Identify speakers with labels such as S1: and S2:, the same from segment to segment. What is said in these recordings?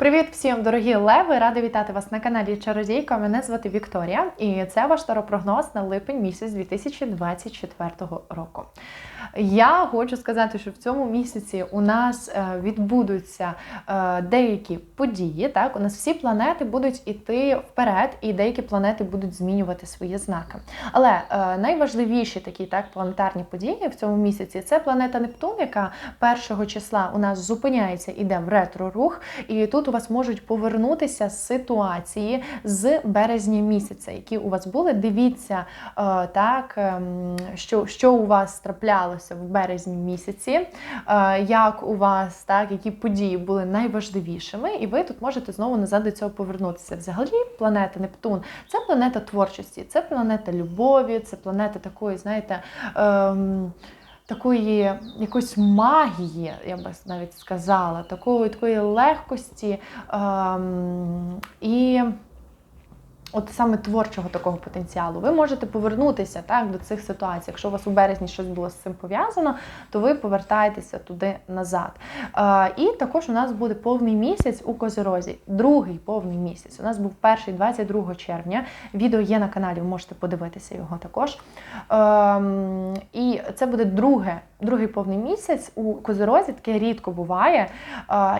S1: Привіт всім, дорогі леви! Рада вітати вас на каналі Чародійка. Мене звати Вікторія, і це ваш таропрогноз на липень місяць 2024 року. Я хочу сказати, що в цьому місяці у нас е, відбудуться е, деякі події. Так, у нас всі планети будуть іти вперед, і деякі планети будуть змінювати свої знаки. Але е, найважливіші такі так планетарні події в цьому місяці це планета Нептун, яка першого числа у нас зупиняється, іде в ретро-рух, і тут у вас можуть повернутися ситуації з березня місяця, які у вас були. Дивіться так, ем, що, що у вас траплялося в березні місяці, як у вас так, які події були найважливішими, і ви тут можете знову назад до цього повернутися. Взагалі, планета Нептун це планета творчості, це планета любові, це планета такої, знаєте. Ем, Такої якоїсь магії, я би навіть сказала, такої такої легкості ем, і От саме творчого такого потенціалу, ви можете повернутися так до цих ситуацій. Якщо у вас у березні щось було з цим пов'язано, то ви повертаєтеся туди назад. Е, І також у нас буде повний місяць у Козерозі. Другий повний місяць. У нас був перший 22 червня. Відео є на каналі, ви можете подивитися його також. Е, І це буде друге, другий повний місяць у Козерозі. Таке рідко буває.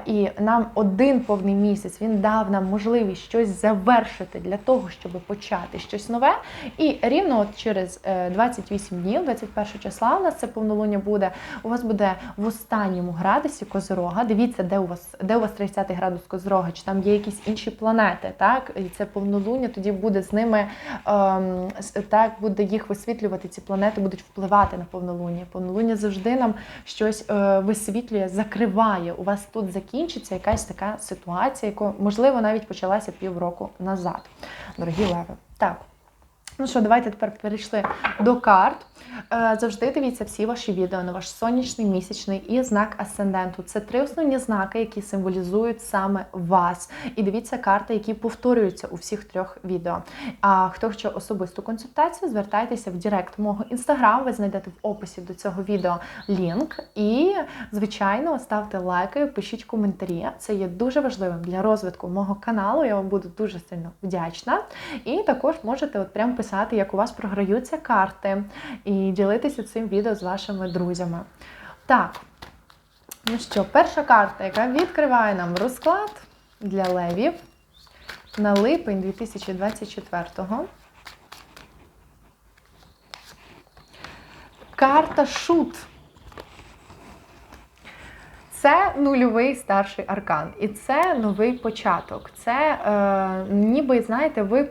S1: І нам один повний місяць він дав нам можливість щось завершити для того щоб почати щось нове. І рівно от через 28 е, днів, 21 числа, у нас це повнолуння буде. У вас буде в останньому градусі Козирога. Дивіться, де у вас де у вас 30 градус Козирога, чи там є якісь інші планети. Так, і це повнолуння, тоді буде з ними ем, так, буде їх висвітлювати. Ці планети будуть впливати на повнолуння. Повнолуння завжди нам щось е, висвітлює, закриває. У вас тут закінчиться якась така ситуація, яка можливо навіть почалася півроку назад дорогі леви. Так. Ну що, давайте тепер перейшли до карт. Е, завжди дивіться всі ваші відео на ваш сонячний, місячний і знак асценденту. Це три основні знаки, які символізують саме вас. І дивіться карти, які повторюються у всіх трьох відео. А хто хоче особисту консультацію, звертайтеся в Директ мого інстаграм. Ви знайдете в описі до цього відео лінк. І, звичайно, ставте лайки, пишіть коментарі. Це є дуже важливим для розвитку мого каналу. Я вам буду дуже сильно вдячна. І також можете от прямо писати, як у вас програються карти. І ділитися цим відео з вашими друзями. Так, ну що, перша карта, яка відкриває нам розклад для левів на липень 2024-го. Карта Шут. Це нульовий старший аркан, і це новий початок. Це е, ніби, знаєте, ви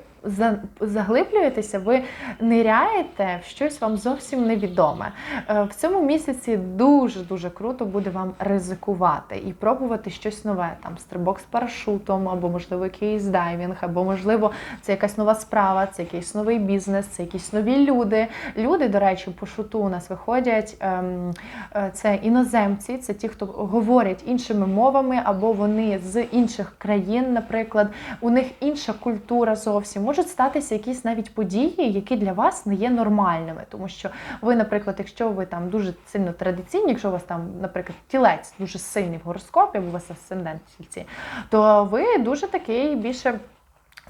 S1: заглиблюєтеся, ви ниряєте в щось вам зовсім невідоме. Е, в цьому місяці дуже-дуже круто буде вам ризикувати і пробувати щось нове, там стрибок з парашутом, або, можливо, якийсь дайвінг, або, можливо, це якась нова справа, це якийсь новий бізнес, це якісь нові люди. Люди, до речі, по шуту у нас виходять. Ем, е, це іноземці, це ті, хто говорять іншими мовами, або вони з інших країн, наприклад, у них інша культура зовсім можуть статися якісь навіть події, які для вас не є нормальними. Тому що ви, наприклад, якщо ви там дуже сильно традиційні, якщо у вас там, наприклад, тілець дуже сильний в гороскопі, або у вас асцендент в сільці, то ви дуже такий більше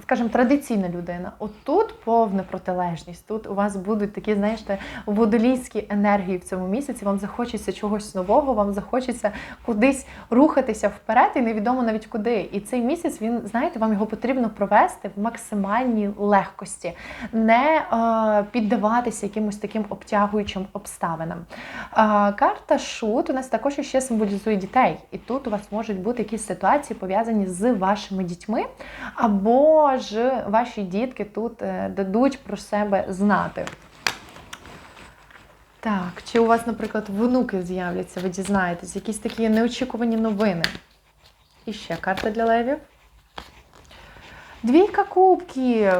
S1: скажімо, традиційна людина. Отут повна протилежність. Тут у вас будуть такі, знаєте, водолійські енергії в цьому місяці. Вам захочеться чогось нового, вам захочеться кудись рухатися вперед, і невідомо навіть куди. І цей місяць він, знаєте, вам його потрібно провести в максимальній легкості, не е, піддаватися якимось таким обтягуючим обставинам. Е, карта Шут у нас також ще символізує дітей, і тут у вас можуть бути якісь ситуації пов'язані з вашими дітьми або ж ваші дітки тут е, дадуть про себе знати. Так, чи у вас, наприклад, внуки з'являться, ви дізнаєтесь, якісь такі неочікувані новини. І ще карта для левів. Двійка кубків.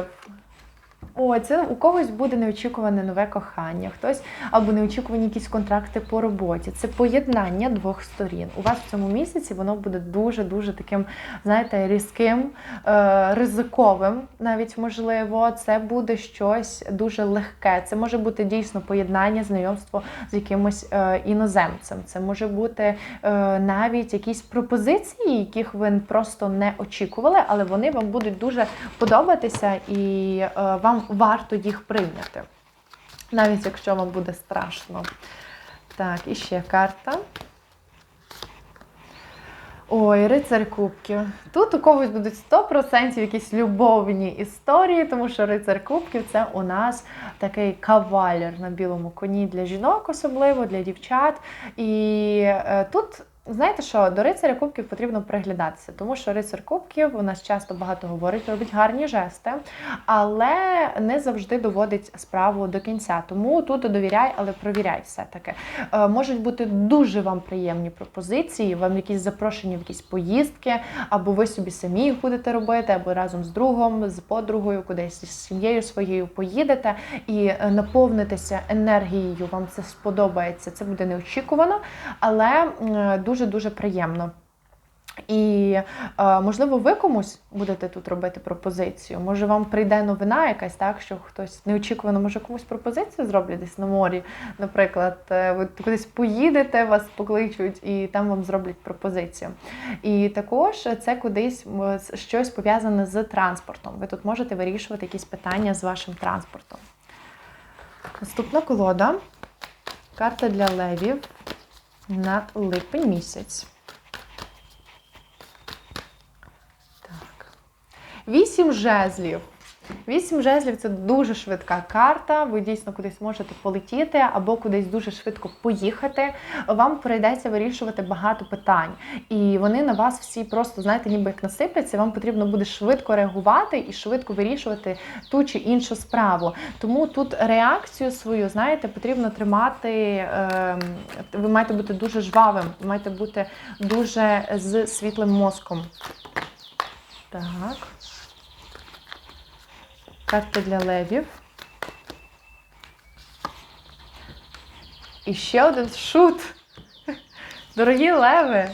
S1: О, це у когось буде неочікуване нове кохання, хтось або неочікувані якісь контракти по роботі. Це поєднання двох сторін. У вас в цьому місяці воно буде дуже дуже таким, знаєте, різким, е, ризиковим, навіть можливо. Це буде щось дуже легке. Це може бути дійсно поєднання, знайомство з якимось е, іноземцем. Це може бути е, навіть якісь пропозиції, яких ви просто не очікували, але вони вам будуть дуже подобатися і е, вам варто їх прийняти. Навіть якщо вам буде страшно. Так, і ще карта. Ой, рицар кубків. Тут у когось будуть 100% якісь любовні історії, тому що рицар кубків це у нас такий кавалер на білому коні для жінок, особливо для дівчат. І е, тут. Знаєте що, до рицаря кубків потрібно приглядатися, тому що рицар кубків у нас часто багато говорить, робить гарні жести, але не завжди доводить справу до кінця. Тому тут довіряй, але провіряй все-таки. Е, можуть бути дуже вам приємні пропозиції, вам якісь запрошення в якісь поїздки, або ви собі самі їх будете робити, або разом з другом, з подругою, кудись з сім'єю своєю поїдете і е, наповнитеся енергією. Вам це сподобається. Це буде неочікувано, але е, дуже дуже приємно. І, е, можливо, ви комусь будете тут робити пропозицію. Може, вам прийде новина якась, так, що хтось неочікувано, може комусь пропозицію зроблять десь на морі. Наприклад, е, ви кудись поїдете, вас покличуть і там вам зроблять пропозицію. І також це кудись щось пов'язане з транспортом. Ви тут можете вирішувати якісь питання з вашим транспортом. Наступна колода. Карта для левів на липень місяць. Так. Вісім жезлів. Вісім жезлів це дуже швидка карта. Ви дійсно кудись можете полетіти або кудись дуже швидко поїхати. Вам прийдеться вирішувати багато питань. І вони на вас всі просто, знаєте, ніби як насипляться. Вам потрібно буде швидко реагувати і швидко вирішувати ту чи іншу справу. Тому тут реакцію свою, знаєте, потрібно тримати. Е, ви маєте бути дуже жвавим, ви маєте бути дуже з світлим мозком. Так. Карта для левів. І ще один шут. Дорогі леви,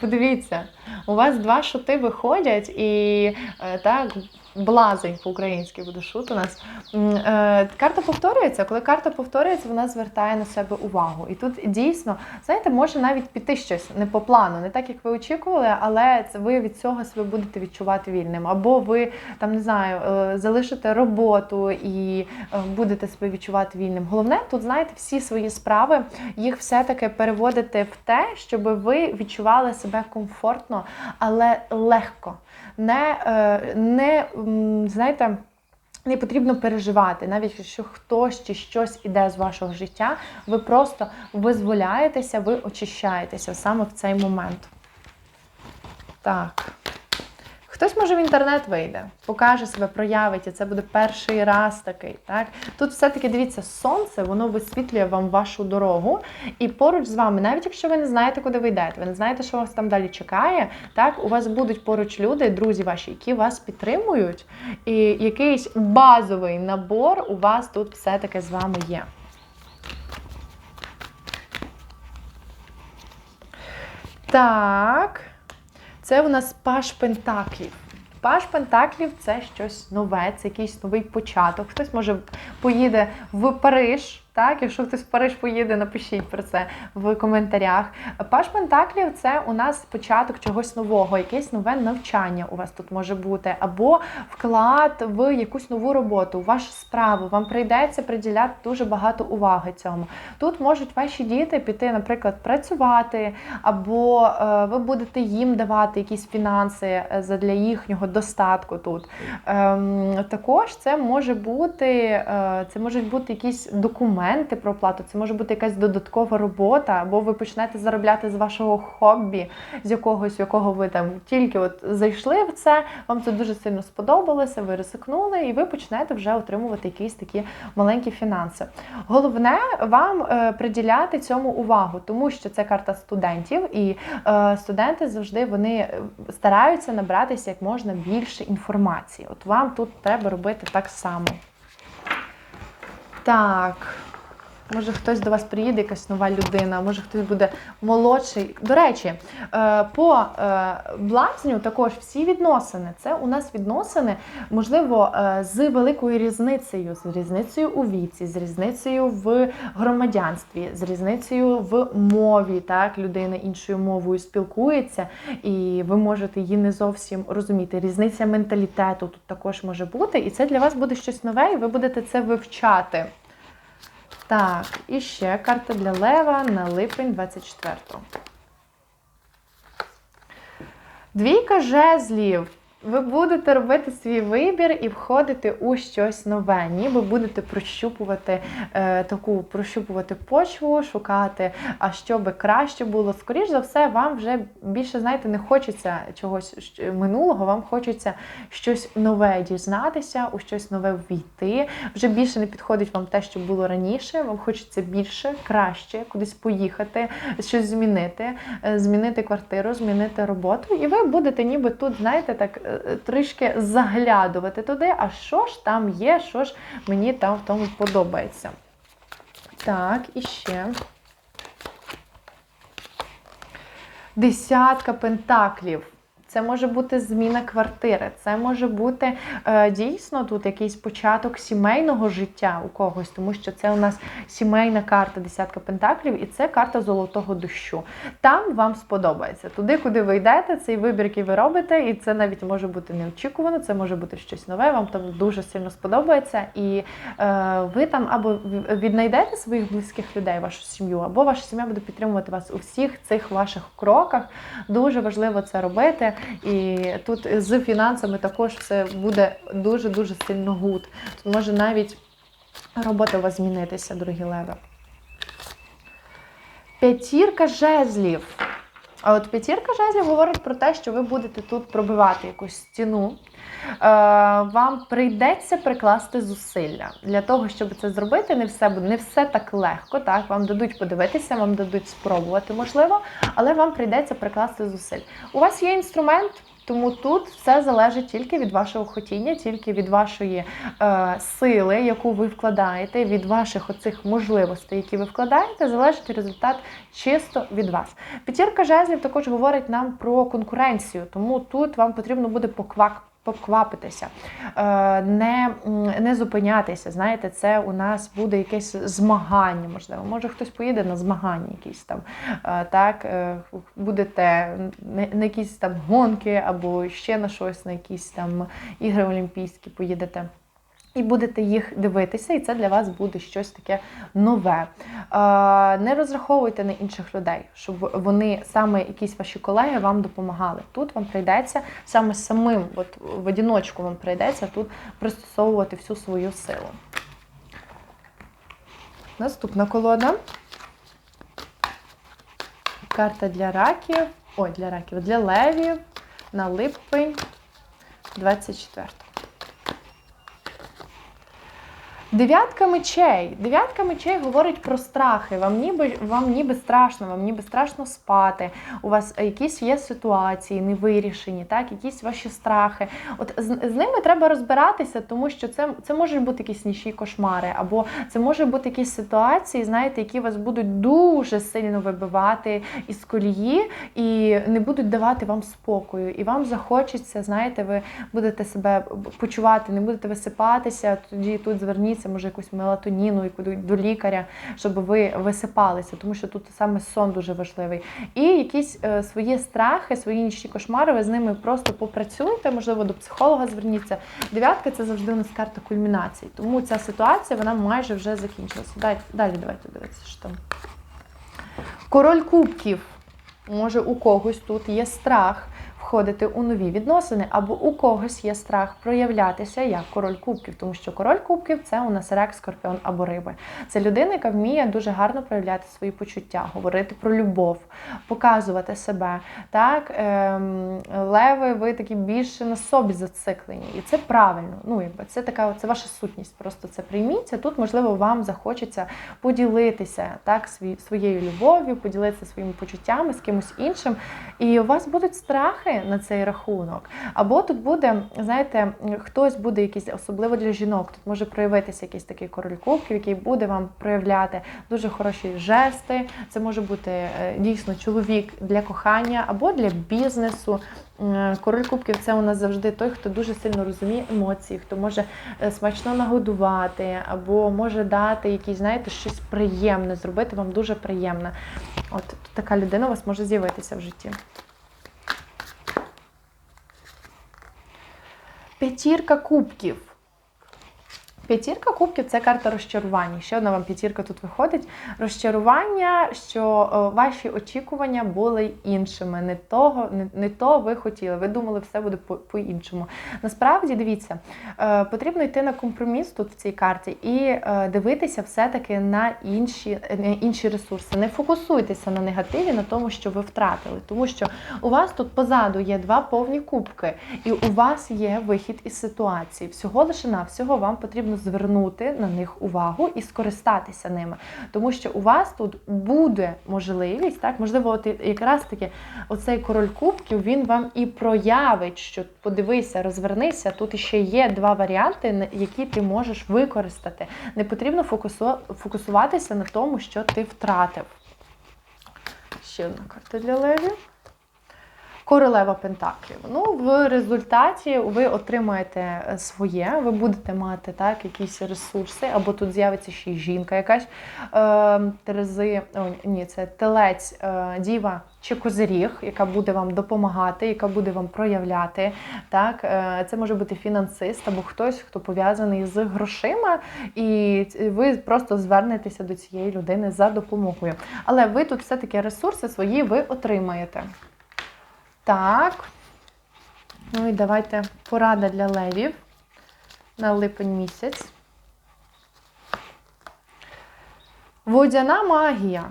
S1: подивіться, у вас два шути виходять, і е, так, блазень по-українськи буде шут у нас. Е, Карта повторюється. Коли карта повторюється, вона звертає на себе увагу. І тут дійсно, знаєте, може навіть піти щось не по плану, не так, як ви очікували, але це ви від цього себе будете відчувати вільним. Або ви там не знаю, е, залишите роботу і е, будете себе відчувати вільним. Головне, тут знаєте, всі свої справи їх все-таки переводити в те, щоб ви відчували себе комфортно, але легко. Не, не знаєте. Не потрібно переживати, навіть якщо хтось чи щось іде з вашого життя, ви просто визволяєтеся, ви очищаєтеся саме в цей момент. Так. Хтось може в інтернет вийде, покаже себе, проявить, і це буде перший раз такий. Так? Тут все-таки дивіться, сонце, воно висвітлює вам вашу дорогу, і поруч з вами, навіть якщо ви не знаєте, куди ви йдете, ви не знаєте, що вас там далі чекає, так, у вас будуть поруч люди, друзі ваші, які вас підтримують, і якийсь базовий набор у вас тут все-таки з вами є. Так. Це у нас паш пентаклів. Паш пентаклів це щось нове, це якийсь новий початок. Хтось може поїде в Париж. Так, якщо хтось в Париж поїде, напишіть про це в коментарях. Паш Пентаклів це у нас початок чогось нового, якесь нове навчання у вас тут може бути, або вклад в якусь нову роботу, вашу справу. Вам прийдеться приділяти дуже багато уваги цьому. Тут можуть ваші діти піти, наприклад, працювати, або е, ви будете їм давати якісь фінанси е, для їхнього достатку тут. Ем, також це може бути, е, це можуть бути якісь документи про оплату, це може бути якась додаткова робота, або ви почнете заробляти з вашого хобі, з якогось, якого ви там тільки от зайшли в це, вам це дуже сильно сподобалося, ви ризикнули, і ви почнете вже отримувати якісь такі маленькі фінанси. Головне вам е, приділяти цьому увагу, тому що це карта студентів, і е, студенти завжди вони е, стараються набратися як можна більше інформації. От вам тут треба робити так само. Так. Може хтось до вас приїде, якась нова людина, може хтось буде молодший. До речі, е, по е, блазню також всі відносини. Це у нас відносини, можливо, е, з великою різницею, з різницею у віці, з різницею в громадянстві, з різницею в мові. Так, людина іншою мовою спілкується, і ви можете її не зовсім розуміти. Різниця менталітету тут також може бути, і це для вас буде щось нове, і ви будете це вивчати. Так, і ще карта для Лева на липень 24-го. Двійка жезлів. Ви будете робити свій вибір і входити у щось нове, ніби будете прощупувати е, таку прощупувати почву, шукати, а що би краще було. Скоріш за все, вам вже більше, знаєте, не хочеться чогось минулого, вам хочеться щось нове дізнатися, у щось нове ввійти. Вже більше не підходить вам те, що було раніше. Вам хочеться більше, краще, кудись поїхати, щось змінити, е, змінити квартиру, змінити роботу. І ви будете ніби тут, знаєте, так е, трішки заглядувати туди, а що ж там є, що ж мені там в тому подобається. Так, і ще. Десятка пентаклів. Це може бути зміна квартири, це може бути е, дійсно тут якийсь початок сімейного життя у когось, тому що це у нас сімейна карта десятка пентаклів, і це карта золотого дощу. Там вам сподобається. Туди, куди ви йдете, цей вибір, який ви робите, і це навіть може бути неочікувано, це може бути щось нове, вам там дуже сильно сподобається. І е, ви там або віднайдете своїх близьких людей, вашу сім'ю, або ваша сім'я буде підтримувати вас у всіх цих ваших кроках. Дуже важливо це робити. І тут з фінансами також все буде дуже-дуже сильно гуд. Тут може навіть робота у вас змінитися, дорогі леви. П'ятірка жезлів. А от п'ятірка жезлів говорить про те, що ви будете тут пробивати якусь стіну. Е, Вам прийдеться прикласти зусилля для того, щоб це зробити. Не все не все так легко. Так, вам дадуть подивитися, вам дадуть спробувати, можливо, але вам прийдеться прикласти зусиль. У вас є інструмент. Тому тут все залежить тільки від вашого хотіння, тільки від вашої е, сили, яку ви вкладаєте, від ваших оцих можливостей, які ви вкладаєте, залежить результат чисто від вас. П'ятірка жезлів також говорить нам про конкуренцію, тому тут вам потрібно буде поквак. Поквапитися, е, не, не зупинятися. Знаєте, це у нас буде якесь змагання, можливо. Може хтось поїде на змагання якісь там. Е, Так, е, будете на на якісь там гонки або ще на щось, на якісь там ігри олімпійські поїдете. І будете їх дивитися, і це для вас буде щось таке нове. Не розраховуйте на інших людей, щоб вони саме якісь ваші колеги вам допомагали. Тут вам прийдеться саме самим, от в одіночку вам прийдеться тут пристосовувати всю свою силу. Наступна колода. Карта для раків. Ой, для раків, для левів на липень 24. Дев'ятка мечей. Дев'ятка мечей говорить про страхи. Вам ніби вам ніби страшно, вам ніби страшно спати. У вас якісь є ситуації невирішені, так, якісь ваші страхи. От з, з ними треба розбиратися, тому що це, це можуть бути якісь нічні кошмари, або це може бути якісь ситуації, знаєте, які вас будуть дуже сильно вибивати із колії і не будуть давати вам спокою. І вам захочеться, знаєте, ви будете себе почувати, не будете висипатися. Тоді тут зверніться, може, якусь мелатоніну, яку до лікаря, щоб ви висипалися, тому що тут саме сон дуже важливий. І якісь е, свої страхи, свої нічні кошмари, ви з ними просто попрацюєте, можливо, до психолога зверніться. Дев'ятка це завжди у нас карта кульмінації. Тому ця ситуація вона майже вже закінчилася. Далі, далі давайте дивитися, що там. Король кубків. Може, у когось тут є страх входити у нові відносини, або у когось є страх проявлятися як король кубків, тому що король кубків це у нас рек, скорпіон або риби. Це людина, яка вміє дуже гарно проявляти свої почуття, говорити про любов, показувати себе. Так, ем, леви, ви такі більше на собі зациклені, і це правильно. Ну, якби це така це ваша сутність. Просто це прийміться. Тут, можливо, вам захочеться поділитися так, своєю любов'ю, поділитися своїми почуттями з кимось іншим. І у вас будуть страхи на цей рахунок. Або тут буде, знаєте, хтось буде якийсь, особливо для жінок, тут може проявитися якийсь такий король кубків, який буде вам проявляти дуже хороші жести. Це може бути е, дійсно чоловік для кохання або для бізнесу. Король кубків це у нас завжди той, хто дуже сильно розуміє емоції, хто може е, смачно нагодувати, або може дати якісь, знаєте, щось приємне, зробити вам дуже приємне. От така людина у вас може з'явитися в житті. П'ятірка кубків. П'ятірка кубків це карта розчарування. Ще одна вам п'ятірка тут виходить. Розчарування, що е, ваші очікування були іншими. Не того, не, не то ви хотіли. Ви думали, все буде по- по-іншому. Насправді, дивіться, е, потрібно йти на компроміс тут в цій карті і е, дивитися все-таки на інші, на інші ресурси. Не фокусуйтеся на негативі, на тому, що ви втратили. Тому що у вас тут позаду є два повні кубки, і у вас є вихід із ситуації. Всього лише навсього вам потрібно звернути на них увагу і скористатися ними. Тому що у вас тут буде можливість, так, можливо, от якраз таки оцей король кубків він вам і проявить, що подивися, розвернися. Тут ще є два варіанти, які ти можеш використати. Не потрібно фокусуватися на тому, що ти втратив. Ще одна карта для левів. Королева Пентаклів. Ну, в результаті ви отримаєте е, своє, ви будете мати так, якісь ресурси, або тут з'явиться ще й жінка якась е, терези, о, ні, це телець, е, діва чи козиріг, яка буде вам допомагати, яка буде вам проявляти. Так, е, це може бути фінансист або хтось, хто пов'язаний з грошима, і ви просто звернетеся до цієї людини за допомогою. Але ви тут все-таки ресурси свої ви отримаєте. Так. Ну і давайте порада для левів на липень місяць. Водяна магія.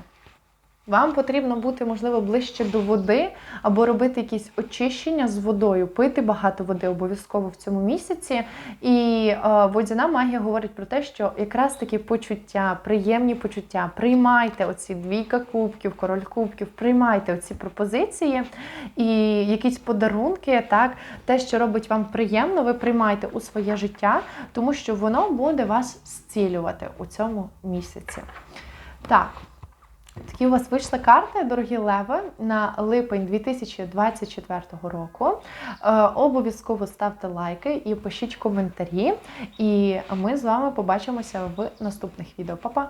S1: Вам потрібно бути, можливо, ближче до води або робити якісь очищення з водою, пити багато води обов'язково в цьому місяці. І е, водяна магія говорить про те, що якраз такі почуття, приємні почуття, приймайте оці двійка кубків, король кубків, приймайте оці пропозиції і якісь подарунки, так, те, що робить вам приємно, ви приймайте у своє життя, тому що воно буде вас зцілювати у цьому місяці. Так. Такі у вас вийшли карти, дорогі леви, на липень 2024 року. Е, обов'язково ставте лайки і пишіть коментарі. І ми з вами побачимося в наступних відео. Па-па!